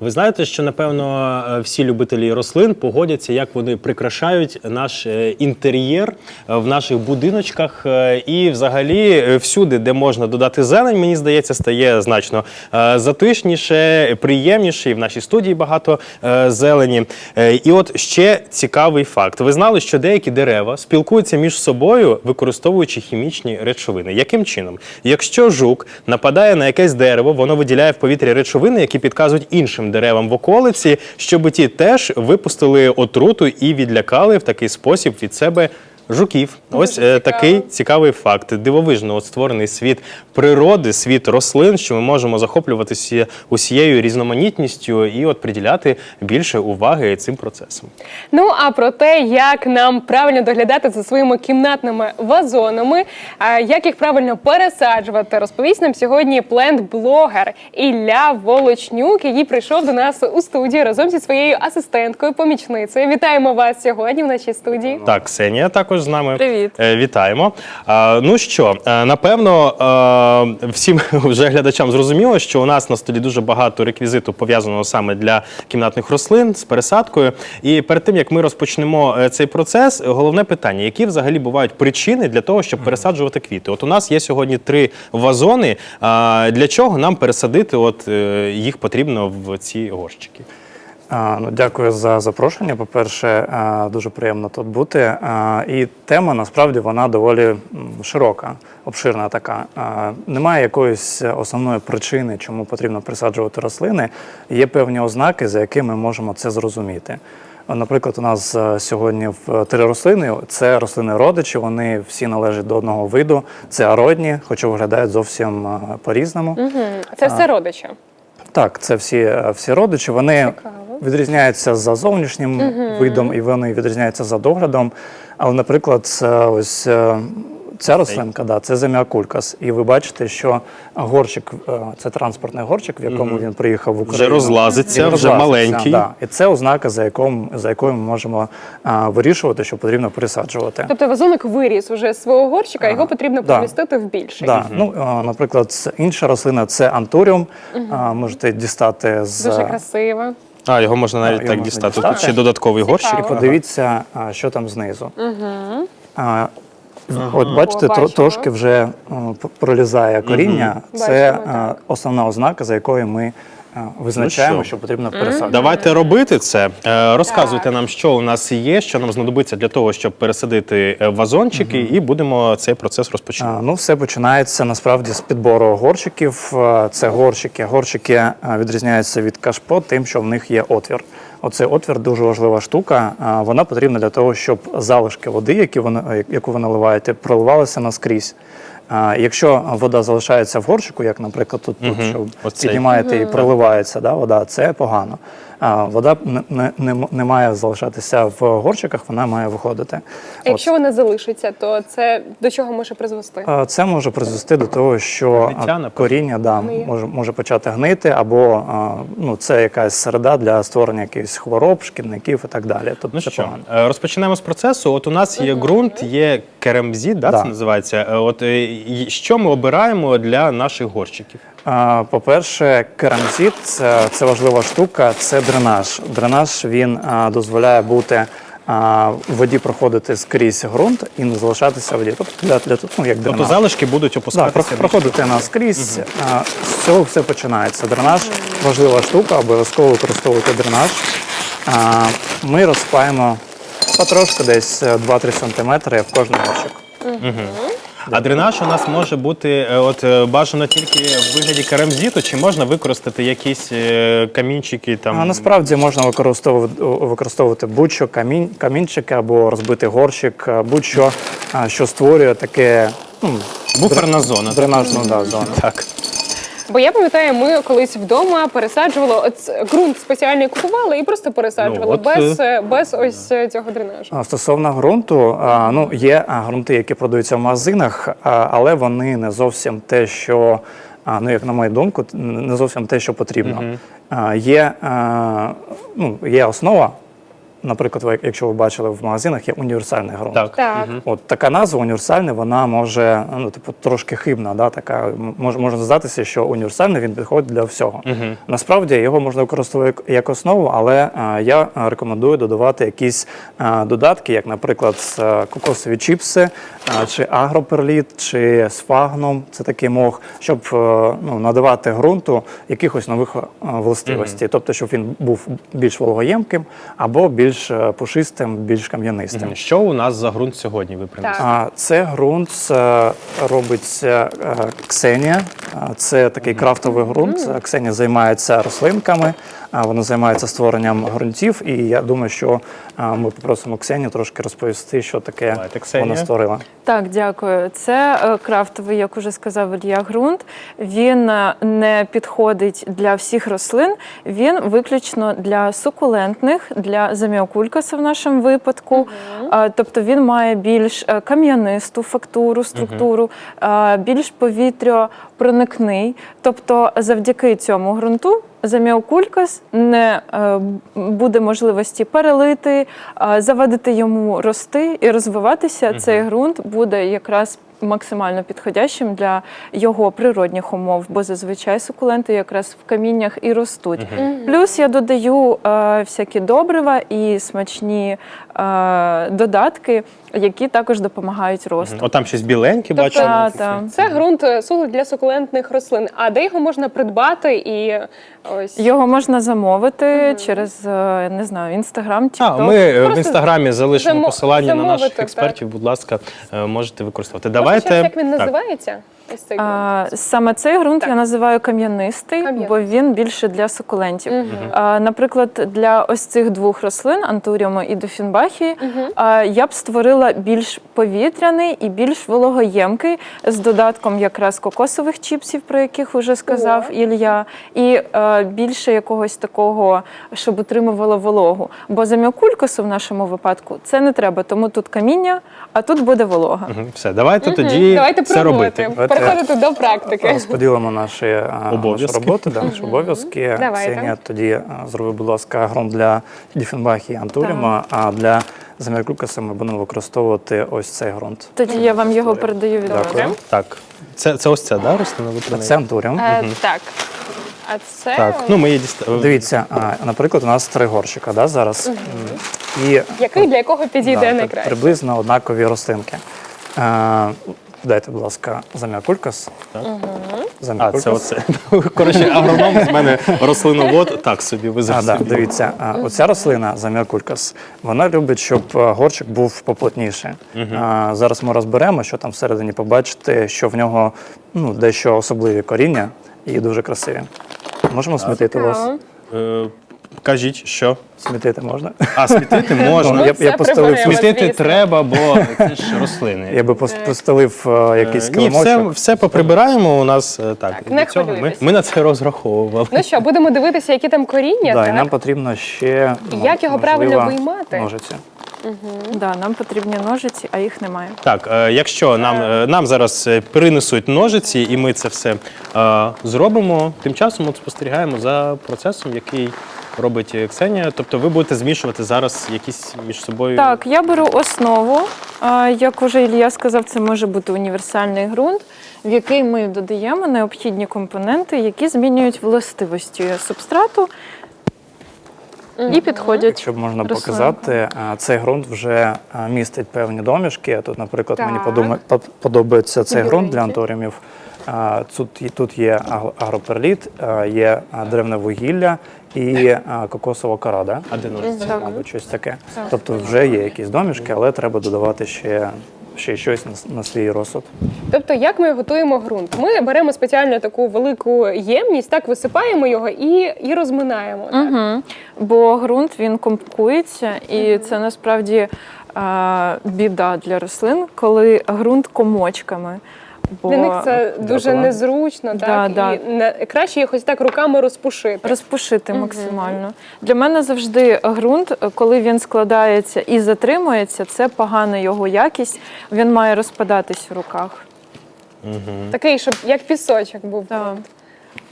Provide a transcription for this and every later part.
Ви знаєте, що напевно е, всі любителі рослин погодяться, як вони прикрашають наш е, інтер'єр е, в наших будиночках. І взагалі всюди, де можна додати зелень, мені здається, стає значно затишніше, приємніше. І в нашій студії багато зелені. І от ще цікавий факт: ви знали, що деякі дерева спілкуються між собою, використовуючи хімічні речовини. Яким чином? Якщо жук нападає на якесь дерево, воно виділяє в повітрі речовини, які підказують іншим деревам в околиці, щоб ті теж випустили отруту і відлякали в такий спосіб від себе. Жуків, ось е, цікаво. такий цікавий факт. Дивовижно от створений світ природи, світ рослин, що ми можемо захоплюватися усією різноманітністю і от приділяти більше уваги цим процесам. Ну а про те, як нам правильно доглядати за своїми кімнатними вазонами, як їх правильно пересаджувати, розповість нам сьогодні плент-блогер Ілля Волочнюк, який прийшов до нас у студію разом зі своєю асистенткою, помічницею. Вітаємо вас сьогодні в нашій студії. Так, Ксенія також з нами. Привіт. Е, Вітаємо. Ну що, е, напевно, е, всім вже глядачам зрозуміло, що у нас на столі дуже багато реквізиту пов'язаного саме для кімнатних рослин з пересадкою. І перед тим як ми розпочнемо цей процес, головне питання: які взагалі бувають причини для того, щоб пересаджувати квіти? От у нас є сьогодні три вазони. Для чого нам пересадити? От їх потрібно в ці горщики. Ну, дякую за запрошення. По-перше, дуже приємно тут бути. І тема насправді вона доволі широка, обширна така. Немає якоїсь основної причини, чому потрібно присаджувати рослини. Є певні ознаки, за якими ми можемо це зрозуміти. Наприклад, у нас е, сьогодні в три рослини. Це рослини родичі, вони всі належать до одного виду. Це ародні, хоча виглядають зовсім е, по-різному. Угу. Це все родичі. Так, це всі, е, всі родичі. Вони Цікаво. Відрізняються за зовнішнім видом і вони відрізняються за доглядом. Але, наприклад, це ось е, ця рослинка, да, це земіакулькас. І ви бачите, що горщик, е, це транспортний горщик, в якому він приїхав в Україну. розлазиться, Він вже маленький. Да. І це ознака, за, якому, за якою ми можемо а, вирішувати, що потрібно пересаджувати. Тобто вазоник виріс уже з свого горщика, його потрібно Да. помістити в більший. Да. Ну, а, наприклад, інша рослина це антуріум. А, можете дістати з Дуже красиво. А, його можна навіть так можна дістати. дістати. Тут ще додатковий горщик. І Подивіться, а, що там знизу. А, От бачите, О, тро- бачимо. трошки вже о, п- пролізає коріння. Це Бачимо, так. основна ознака, за якою ми визначаємо, Ну що? що потрібно пересаджувати. Давайте робити це. Е, Розказуйте нам, що у нас є, що нам знадобиться для того, щоб пересадити е, вазончики, і будемо цей процес розпочинати. А, Ну, все починається насправді з підбору горщиків. А, Це горщики. Горщики а, відрізняються від кашпо тим, що в них є отвір. Оцей отвір дуже важлива штука. А, Вона потрібна для того, щоб залишки води, які вони, яку ви наливаєте, проливалися наскрізь. А, Якщо вода залишається в горщику, як, наприклад, тут, тут що Оцей. піднімаєте і проливається да, вода, це погано. А, Вода не, не, не, має залишатися в горщиках, вона має виходити. А якщо вона залишиться, то це до чого може призвести? Це може призвести до того, що Гниття, коріння да, може, може почати гнити, або ну, це якась середа для створення якихось хвороб, шкідників і так далі. Тобто Ну це що, погано. е, розпочинаємо з процесу. От у нас є ґрунт, є керамзіт, да, Да. це називається. Е, От е, що ми обираємо для наших горщиків? По-перше, керамзит це, це важлива штука, це дренаж. Дренаж він дозволяє бути в воді проходити скрізь ґрунт і не залишатися в воді. Тобто для, для ну, як дренаж. Тобто залишки будуть Да, опускатися. про- проходити наскрізь. А, З цього все починається. Дренаж важлива штука, обов'язково використовувати дренаж. Ми розпаємо потрошки десь е, 2-3 см в кожний горщик. А дренаж у нас може бути е, от е, бажано тільки в вигляді керамзіту, чи можна використати якісь е, камінчики там. А насправді можна використовувати, використовувати будь-що камінь, камінчики або розбитий горщик, а, будь-що, а, що створює таке ну, Буферна зона. дренажну да, зону. Так. Бо я пам'ятаю, ми колись вдома пересаджували от ґрунт спеціальний купували і просто пересаджували Ну, от, без, е, без ось е, цього дренажу. А Стосовно ґрунту, а, ну є а, ґрунти, які продаються в магазинах, а, але вони не зовсім те, що а, ну як на мою думку, т- не зовсім те, що потрібно. А, Є, а, ну, є основа. Наприклад, ви- якщо ви бачили в магазинах, є універсальний ґрунт. Так. Так. От така назва універсальний, вона може ну типу трошки хибна, да, така м- може можна здатися, що універсальний він підходить для всього. Насправді його можна використовувати як основу, але а, я рекомендую додавати якісь а, додатки, як, наприклад, с- а, кокосові чіпси, а, чи агроперліт, чи сфагном, це такий мох, щоб е, ну, надавати ґрунту якихось нових е, властивостей, тобто, щоб він був більш вологоємким або більш е, пушистим, більш кам'янистим. Що у нас за ґрунт сьогодні ви принесли? Так. Це ґрунт е, робиться е, Ксенія. Це такий крафтовий ґрунт. Ксенія займається рослинками, а вона займається створенням ґрунтів. І я думаю, що ми попросимо Ксенію трошки розповісти, що таке Давайте, вона створила. Так, дякую. Це е, крафтовий, як уже сказав Ілья, ґрунт. Він е, не підходить для всіх рослин. Він виключно для сукулентних, для заміокулькаса в нашому випадку. Е, Тобто він має більш е, кам'янисту фактуру, структуру, е, більш повітряпроникний. Тобто, завдяки цьому ґрунту. Заміокулькас не е, буде можливості перелити, е, завадити йому рости і розвиватися. Цей ґрунт буде якраз максимально підходящим для його природних умов, бо зазвичай сукуленти якраз в каміннях і ростуть. Плюс я додаю е, всякі добрива і смачні додатки, які також допомагають росту. От там щось біленьке, Тобто, бачимо. Та, та. Це ґрунт е, для сукулентних рослин. А де його можна придбати і ось Його можна замовити через е, не знаю, інстаграм, А, ми е, в інстаграмі залишимо замо- посилання на наших замовити, експертів. Будь ласка, е, можете використовувати. Давайте щось, як він Так. Називається? Ось цей. А, саме цей ґрунт Так. я називаю кам'янистий, Кам'янистий. бо він більше для сукулентів. А, наприклад, для ось цих двох рослин антуріуму і дофінбахії, а, я б створила більш повітряний і більш вологоємкий з додатком якраз кокосових чіпсів, про яких вже сказав О. Ілля, і е, більше якогось такого, щоб утримувало вологу. Бо заміокулькосу в нашому випадку це не треба, тому тут каміння, а тут буде волога. Мгм, Все, давайте тоді Давайте це пробувати, робити. Давайте. Переходити до практики. Розподілимо наші Обов'язки. наші роботи, да, наші обов'язки. Давайте. Ксенія тоді а, зроби, будь ласка, ґрунт для Діфенбахі і Антуріма, а для Замірклюкаса ми будемо використовувати ось цей ґрунт. Тоді я вам його передаю від Добре. Так, це, це ось це, да, рослина? Ви про неї? Це Антуріум. Е, Так. А це Так, ну ми її дістали. Дивіться, а, наприклад, у нас три горщика да, зараз. І який для кого підійде да, найкраще? приблизно однакові рослинки. Е, Дайте, будь ласка, заміакулькас. А, це оце. Коротше, агроном з мене рослиновод. Так собі, ви А, да, собі. дивіться, а, оця рослина заміакулькас, вона любить, щоб е, горщик був поплотніше. А, зараз ми розберемо, що там всередині побачите, що в нього ну, дещо особливі коріння і дуже красиві. Можемо смітити вас? Е, Кажіть, що? Смітити можна? А, смітити можна. Ну, я, це я постелив. Смітити треба, бо це ж рослини. я би пос- постелив е, якийсь Е, Ні, все, килимочок. все поприбираємо у нас е, так. Так, не до цього ми, хвилюйтесь. ми на це розраховували. Ну що, будемо дивитися, які там коріння, Да, і так? нам потрібно ще ну, Як його правильно можливо, виймати? Ножиці. Да, нам потрібні ножиці, а їх немає. Так, е, якщо нам, е, нам зараз е, принесуть ножиці, і ми це все е, зробимо, тим часом от спостерігаємо за процесом, який робить Ксенія. Тобто ви будете змішувати зараз якісь між собою. Так, я беру основу. Як уже Ілля сказав, це може бути універсальний ґрунт, в який ми додаємо необхідні компоненти, які змінюють властивості субстрату і підходять. Якщо б можна рослинам. показати, а, цей ґрунт вже а, містить певні домішки. Тут, наприклад, мені Так. подума- по- подобається цей ґрунт для анторіумів. А, Тут, і- тут є агро- агроперліт, а, є а, древне вугілля і а, кокосова кора, да? Так. або щось таке. Тобто вже є якісь домішки, але треба додавати ще, ще щось на, на свій розсуд. Тобто, як ми готуємо ґрунт? Ми беремо спеціально таку велику ємність, так висипаємо його і, і розминаємо. Так? Угу. Бо ґрунт він компкується, і це насправді а, біда для рослин, коли ґрунт комочками. Бо Для них це дуже незручно, Да, так да. і не, краще їх ось так руками розпушити. Розпушити максимально. Для мене завжди ґрунт, коли він складається і затримується, це погана його якість. Він має розпадатись в руках. Такий, щоб як пісочок був. Так.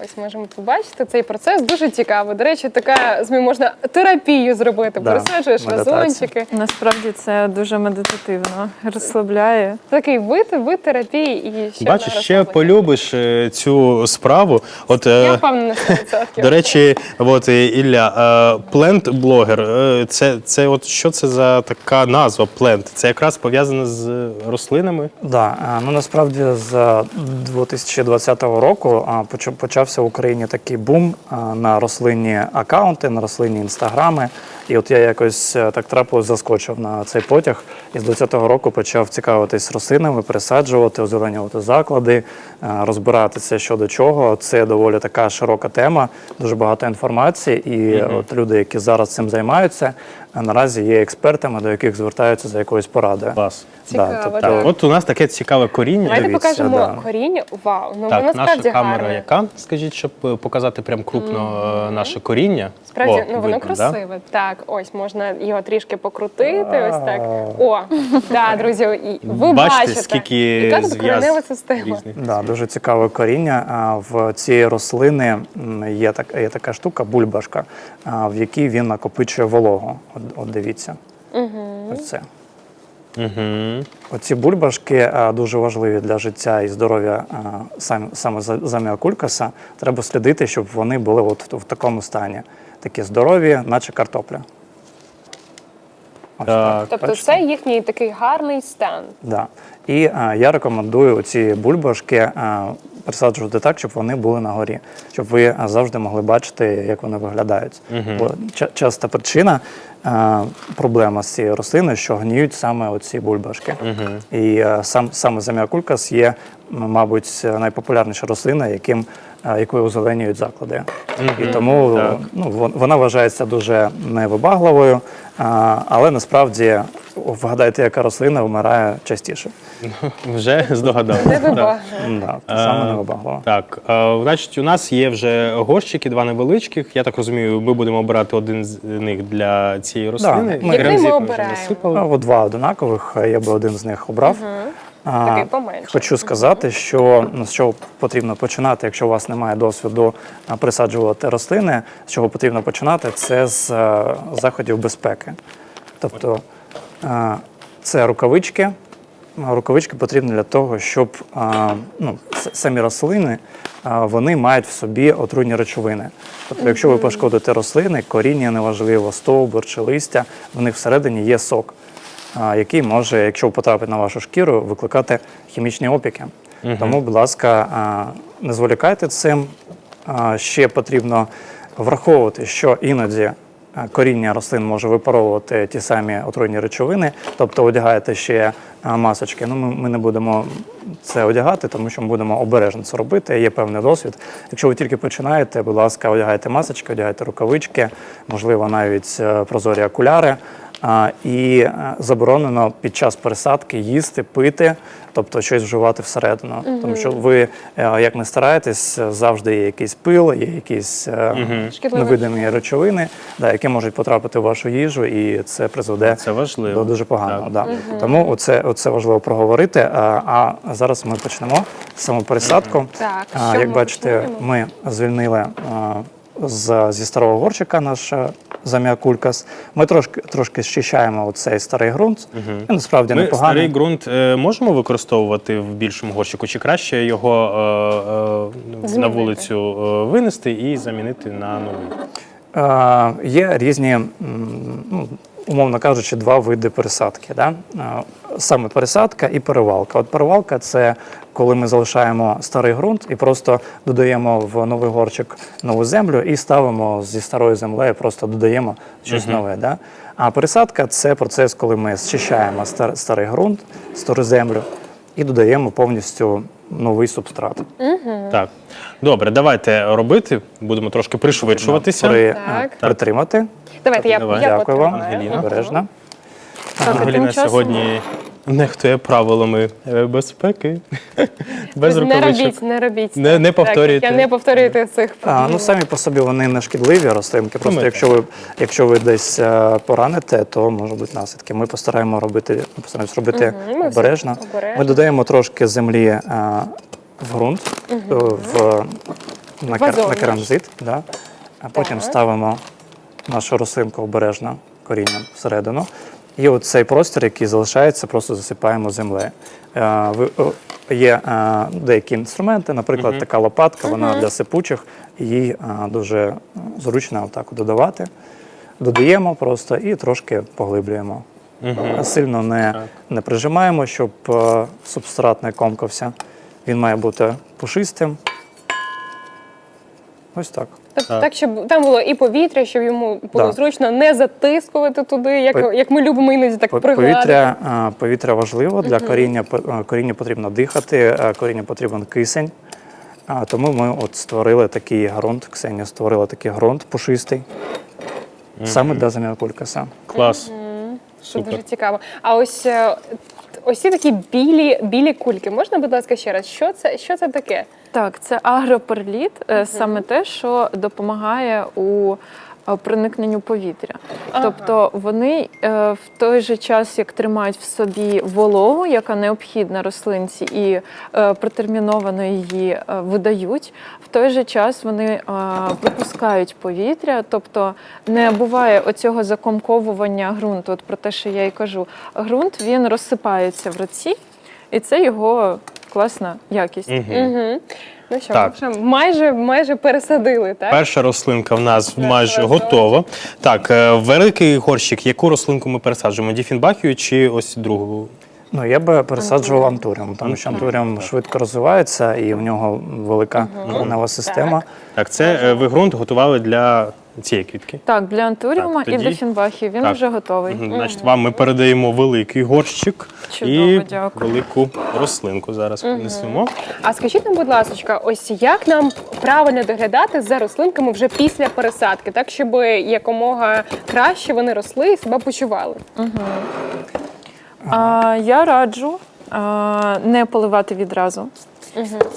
Ось можемо побачити цей процес. Дуже цікаво. До речі, така змі можна терапію зробити. Да, Пересаджуєш медитація. вазончики. Насправді це дуже медитативно, розслабляє. Такий вид, вид терапії і ще Бачиш, ще розслаблення. полюбиш е, цю справу. От, е, Я впевнена на 100%. До речі, от е, Ілля, плент-блогер. Це, це от що це за така назва плент? Це якраз пов'язане з рослинами. Да, е, ну насправді з 2020 року а, поча- почався в Україні такий бум на рослинні акаунти, на рослинні інстаграми. І от я якось е, так трапилось, заскочив на цей потяг. І з 2020 року почав цікавитись рослинами, пересаджувати, озеленювати заклади, е, розбиратися що до чого. Це доволі така широка тема, дуже багато інформації. І от люди, які зараз цим займаються, е, наразі є експертами, до яких звертаються за якоюсь порадою. Клас. Цікаво, тобто- так. От у нас таке цікаве коріння. Давайте Дивіться, покажемо да. коріння. Вау, ну Так, воно наша камера гарне. яка? Скажіть, щоб показати прям крупно е, наше коріння. Справді, О, ну воно видно, да? красиве. Так, ось можна його трішки покрутити. Ось так. О, да, друзі, і ви Бачите, бачите, скільки яка тут коренева система. Да, дуже цікаве коріння. А В цієї рослини є, так, є така штука, бульбашка, в якій він накопичує вологу. От, от дивіться. Угу. Ось це. Угу. Оці бульбашки а, дуже важливі для життя і здоров'я а, сам, саме за- заміокулькаса. Треба слідити, щоб вони були от в такому стані. Такі здорові, наче картопля. Ось Так. Тобто бачите? це їхній такий гарний стан. Да. І а, я рекомендую ці бульбашки а, присаджувати так, щоб вони були на горі, щоб ви а, завжди могли бачити, як вони виглядають. Бо ча- часта причина а, проблема з цією рослиною, що гніють саме оці бульбашки. І а, сам саме заміакулькас є, м, мабуть, найпопулярніша рослина, яким якою озеленюють заклади. І тому Так. ну, вон- вона вважається дуже невибагливою, але насправді вгадайте, яка рослина вмирає частіше. Вже здогадався. Не Так. вибагливо. Да, саме Е, невибаглива. Так, е, значить, у нас є вже горщики, два невеличких. Я так розумію, ми будемо обирати один з них для цієї рослини. ми- Який ми обираємо? Ну, два одинакових, я би один з них обрав. А, Такий поменше. Хочу сказати, що ну, з чого потрібно починати, якщо у вас немає досвіду присаджувати рослини, з чого потрібно починати, це з е, заходів безпеки. Тобто е, це рукавички. Рукавички потрібні для того, щоб а, ну, самі рослини а, вони мають в собі отруйні речовини. Тобто, якщо ви пошкодите рослини, коріння неважливо, стовбур чи листя, в них всередині є сок, який може, якщо потрапить на вашу шкіру, викликати хімічні опіки. Тому, будь ласка, не зволікайте цим. Ще потрібно враховувати, що іноді коріння рослин може випаровувати ті самі отруйні речовини, тобто одягаєте ще масочки. Ну, ми, ми не будемо це одягати, тому що ми будемо обережно це робити. Є певний досвід. Якщо ви тільки починаєте, будь ласка, одягайте масочки, одягайте рукавички, можливо, навіть е, прозорі окуляри. І е, заборонено під час пересадки їсти, пити, тобто щось вживати всередину. Тому що ви, е, як не стараєтесь, завжди є якийсь пил, є якісь Шкідливі невидимі речовини, да, які можуть потрапити в вашу їжу, і це призведе Це важливо. до дуже поганого. Да. Тому оце, оце важливо проговорити. А, а зараз ми почнемо саму пересадку. Так, А, як ми бачите, починаємо? ми звільнили а, з, зі старого горщика наш заміакулькас. Ми трошки, трошки щищаємо оцей старий ґрунт. Він насправді Ми непоганий. старий ґрунт е, можемо використовувати в більшому горщику, чи краще його е, е, на вулицю е, винести і замінити на новий? Е, Є різні, ну, умовно кажучи, два види пересадки. Да? Е, Саме пересадка і перевалка. От перевалка це коли ми залишаємо старий ґрунт і просто додаємо в новий горчик нову землю і ставимо зі старою землею, просто додаємо щось нове. Да? А пересадка це процес, коли ми зчищаємо стар- старий ґрунт, стару землю і додаємо повністю новий субстрат. Так, добре, давайте робити. Будемо трошки пришвидшуватися. При, Так. е, Притримати. Давайте я, Давай. я Дякую вам. Ангеліна. Обережно. Ангеліна часом- сьогодні нехтує правилами е, безпеки. Без не рукавичок. робіть, не робіть. Не- не повторюйте. Так, я не повторюйте цих А, ну самі по собі вони не шкідливі рослинки. Просто якщо ви, якщо ви десь е, пораните, то можуть бути наслідки. Ми постараємо робити, ми постараємось робити Мгм, ми все обережно. обережно. Ми додаємо трошки землі е, в ґрунт, е, в на, кер, Вазон на керамзит, да. а потім Так. ставимо нашу рослинку обережно корінням всередину. І от цей простір, який залишається, просто засипаємо землею. Е, Є е, деякі інструменти, наприклад, така лопатка, вона для сипучих, її е, дуже зручно отак додавати. Додаємо просто і трошки поглиблюємо. Е, Сильно не, не прижимаємо, щоб субстрат не комкався. Він має бути пушистим. Ось так. Тобто Так. так, щоб там було і повітря, щоб йому було Да. зручно не затискувати туди, як, Пов- як ми любимо іноді так По- пригладити. Повітря, повітря важливо для коріння. по- е, Корінню потрібно дихати, корінню потрібен кисень. Тому ми от створили такий ґрунт. Ксенія створила такий ґрунт пушистий, саме для заміокулькаса. Клас. Це Супер. дуже цікаво. А ось е, ось ці такі білі, білі кульки. Можна, будь ласка, ще раз? Що це, що це таке? Так, це агроперліт, угу. саме те, що допомагає у проникненню повітря. Ага. Тобто вони е, в той же час, як тримають в собі вологу, яка необхідна рослинці, і е, протерміновано її е, видають, в той же час вони е, випускають повітря, тобто не буває оцього закомковування ґрунту. От про те, що я і кажу. Ґрунт він розсипається в руці, і це його класна якість. Угу. Ну що, Так. ми вже майже, майже пересадили, так? Перша рослинка в нас Наша майже рослинка. готова. Так, е, великий горщик. Яку рослинку ми пересаджуємо? Діфінбахію чи ось другу? Ну, я би пересаджував антуріум, тому що антуріум швидко розвивається і в нього велика коренева система. Так, це е, ви ґрунт готували для цієї квітки. Так, для антуріума Так, і тоді- для фінбахів він Так. вже готовий. Мгм. Значить, вам ми передаємо великий горщик Чудово, і дякую. велику рослинку. Зараз принесемо. А скажіть нам, будь ласка, ось як нам правильно доглядати за рослинками вже після пересадки, так щоб якомога краще вони росли і себе почували? А, я раджу а, не поливати відразу,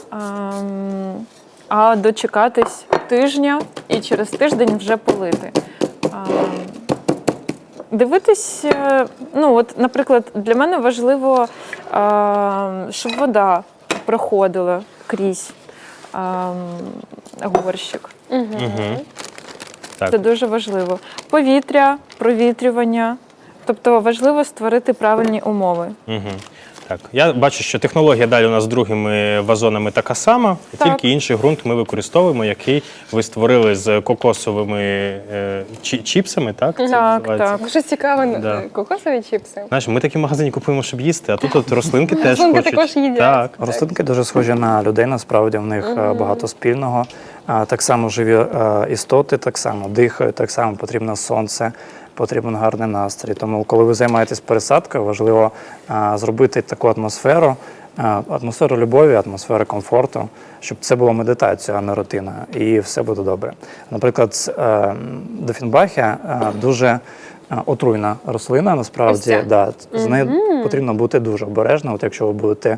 а, м, а дочекатись тижня і через тиждень вже полити. Дивитись, е, ну от, наприклад, для мене важливо, щоб вода проходила крізь м, горщик. Так. Це дуже важливо. Повітря, провітрювання. Тобто важливо створити правильні умови. Угу. Так, я бачу, що технологія далі у нас з другими вазонами така сама, Так. тільки інший ґрунт ми використовуємо, який ви створили з кокосовими е, чі- чіпсами, так? Це Так, називається? так. Дуже цікаво, Да. е, кокосові чіпси. Знаєш, ми такі в магазині купуємо, щоб їсти, а тут от рослинки теж Рослинки хочуть. також їдять. Так. Рослинки дуже схожі на людей, насправді в них е, багато спільного. А, Так само живі е, істоти, так само дихають, так само потрібно сонце, потрібен гарний настрій. Тому, коли ви займаєтесь пересадкою, важливо зробити таку атмосферу, атмосферу любові, атмосферу комфорту, щоб це була медитація, а не рутина, і все буде добре. Наприклад, е, дофінбахія е, дуже е, отруйна рослина, насправді, да, з нею потрібно бути дуже обережним. От якщо ви будете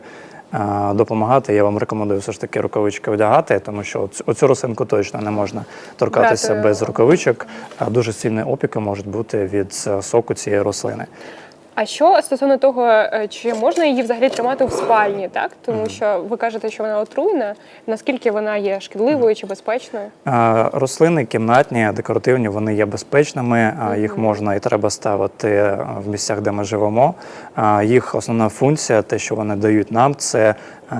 допомагати, я вам рекомендую все ж таки рукавички одягати, тому що оцю, росинку точно не можна торкатися Брати- без рукавичок. А дуже сильні опіки можуть бути від е, соку цієї рослини. А що стосовно того, е, чи можна її взагалі тримати в спальні, так? Тому що ви кажете, що вона отруйна. Наскільки вона є шкідливою чи безпечною? Рослини кімнатні, декоративні, вони є безпечними. Їх можна і треба ставити е, в місцях, де ми живемо. Їх основна функція, те, що вони дають нам, це е,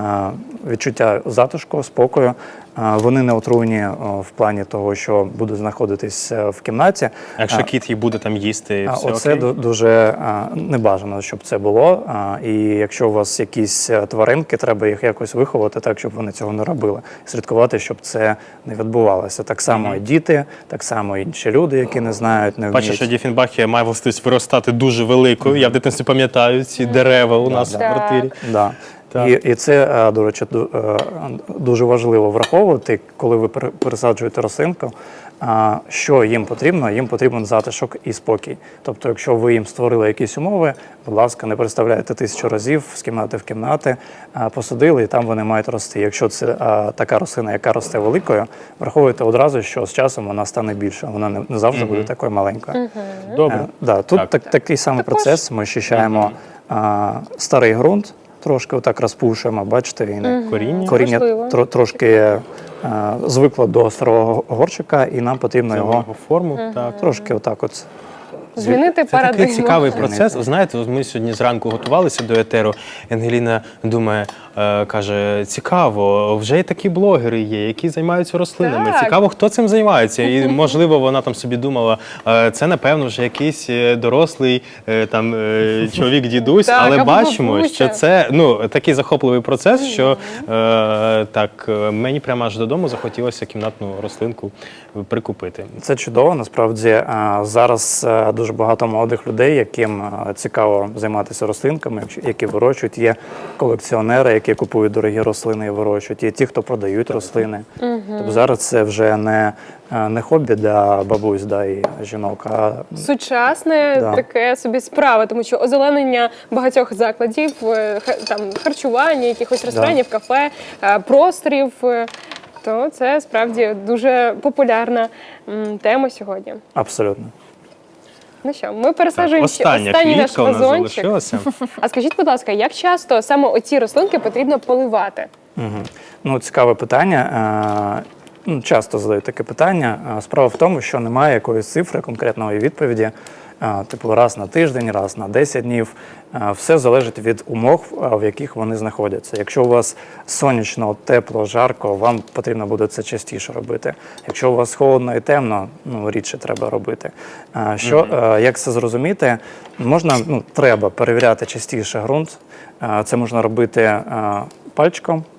відчуття затишку, спокою. Вони не отруйні в плані того, що будуть знаходитись е, в кімнаті. А Якщо кіт їй буде там їсти, все Оце окей? дуже небажано, щоб це було. І якщо у вас якісь е, тваринки, треба їх якось виховати так, щоб вони цього не робили. Слідкувати, щоб це не відбувалося. Так само і діти, так само і інші люди, які не знають, не Бачиш, що вміють. Діфінбахія має властивість виростати дуже великою. Я в дитинстві пам'ятаю ці дерева у нас в квартирі. Да. Так. І, і це, е, до речі, е, дуже важливо враховувати, коли ви пере- пересаджуєте рослинку. Що їм потрібно? Їм потрібен затишок і спокій. Тобто, якщо ви їм створили якісь умови, будь ласка, не переставляйте тисячу разів з кімнати в кімнати, посадили і там вони мають рости. Якщо це така рослина, яка росте великою, враховуйте одразу, що з часом вона стане більше. Вона не, завжди буде такою маленькою. Добре. Е, Да, тут Так. так. такий самий процес. Ми очищаємо а, старий ґрунт, трошки отак розпушуємо, бачите, він Коріння. коріння тр трошки е, звикло до старого горчика, і нам потрібно його його форму. Так. трошки отак от. Змінити Це такий цікавий процес. Знаєте, ми сьогодні зранку готувалися до етеру. Ангеліна думає, каже: цікаво, вже й такі блогери є, які займаються рослинами. Так. Цікаво, хто цим займається. І можливо, вона там собі думала, е, це напевно вже якийсь е, дорослий е, там е, чоловік дідусь, Так, але бачимо, бабуся. що це ну такий захопливий процес, що е, так е, мені прямо аж додому захотілося кімнатну рослинку прикупити. Це чудово. Насправді е, зараз е, дуже багато молодих людей, яким е, цікаво займатися рослинками, які вирощують. Є колекціонери, які купують дорогі рослини і вирощують. Є ті, хто продають рослини. Тобто зараз це вже не, е, не хобі для бабусь да, і жінок, а Сучасне Да. таке собі справа, тому що озеленення багатьох закладів, е, там харчування, якихось ресторанів, кафе, е, просторів. То це справді дуже популярна тема сьогодні. абсолютно. Ну що, ми пересаджуємо ще Остання останній наш квітка у нас вазончик. залишилася. А скажіть, будь ласка, як часто саме оці рослинки потрібно поливати? Мгм. Ну, цікаве питання. Е, ну, Часто задають таке питання. Е, Справа в тому, що немає якоїсь цифри конкретної відповіді. Типу, раз на тиждень, раз на 10 днів. Все залежить від умов, в яких вони знаходяться. Якщо у вас сонячно, тепло, жарко, вам потрібно буде це частіше робити. Якщо у вас холодно і темно, ну рідше треба робити. Що як це зрозуміти? Можна, ну треба перевіряти частіше ґрунт. Це можна робити е,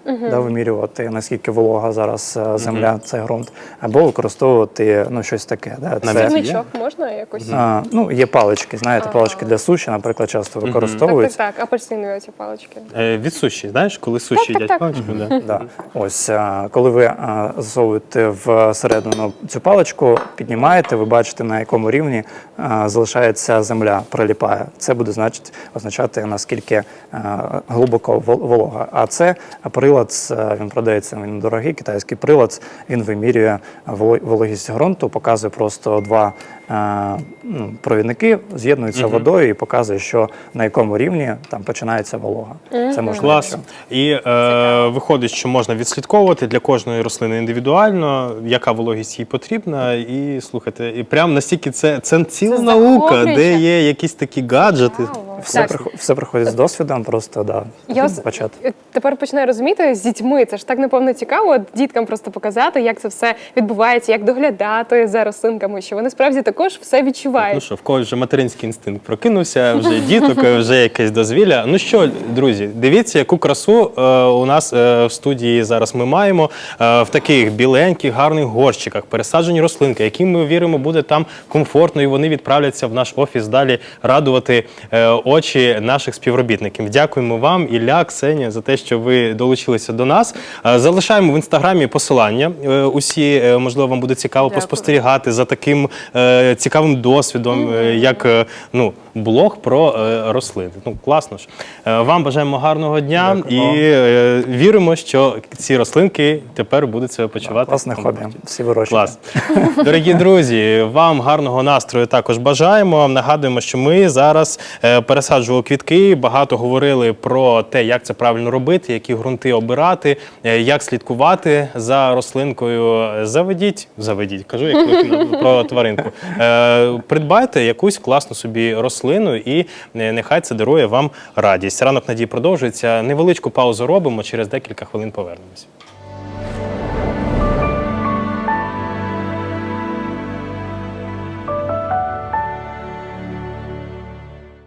пальчиком, да, вимірювати наскільки волога зараз е, земля, це ґрунт, або використовувати ну щось таке. Да, це, Навіть? Можна якось? а, ну, є палички, знаєте, палички для суші, наприклад, часто Так, так, використовують. так, апельсинові ці палички. Е, Від суші, знаєш, коли суші так, їдять так. паличку, да. Да. Ось а, коли ви а, засовуєте всередину цю паличку, піднімаєте, ви бачите, на якому рівні а, залишається земля, приліпає. Це буде значить, означати, наскільки а, глибоко волога. А це прилад, а, він продається, він дорогий, китайський прилад, він вимірює воло- вологість ґрунту, показує просто два а, ну, провідники, з'єднуються водою і показує, що на якому рівні там починається волога. Це можна Клас. І е, виходить, що можна відслідковувати для кожної рослини індивідуально, яка вологість їй потрібна. І слухайте, і прям настільки це, це ціла Це наука, де є якісь такі гаджети. Все, Так. приход- все приходить з досвідом, просто да, Я почати. е, тепер починаю розуміти з дітьми. Це ж так напевно цікаво діткам просто показати, як це все відбувається, як доглядати за рослинками, що вони справді також все Ну відчувають. що, в когось вже материнський інстинкт прокинувся, вже діток, вже якесь дозвілля. Ну що, друзі, дивіться, яку красу е, у нас е, в студії зараз ми маємо е, в таких біленьких, гарних горщиках, пересаджені рослинки, які ми віримо, буде там комфортно, і вони відправляться в наш офіс далі радувати е, очі наших співробітників. Дякуємо вам, Ілля, Ксенія, за те, що ви долучилися до нас. Е, Залишаємо в інстаграмі посилання. Е, Усі, е, можливо, вам буде цікаво Дякую. поспостерігати за таким цікавим досвідом, е, як е, ну, блог про е, рослини. Ну, класно ж. Е, вам бажаємо гарного дня Дякую і е, віримо, що ці рослинки тепер будуть себе почувати. Класне хобі. Всі вирощують. Клас. Дорогі друзі, вам гарного настрою також бажаємо. Нагадуємо, що ми зараз е, пересаджували квітки, багато говорили про те, як це правильно робити, які ґрунти обирати, е, як слідкувати за рослинкою. Заведіть, заведіть, кажу, як про тваринку. Е, Придбайте якусь класну собі рослину, і е, нехай це дарує вам радість. Ранок надії продовжується. Невеличку паузу робимо. Через декілька хвилин повернемось.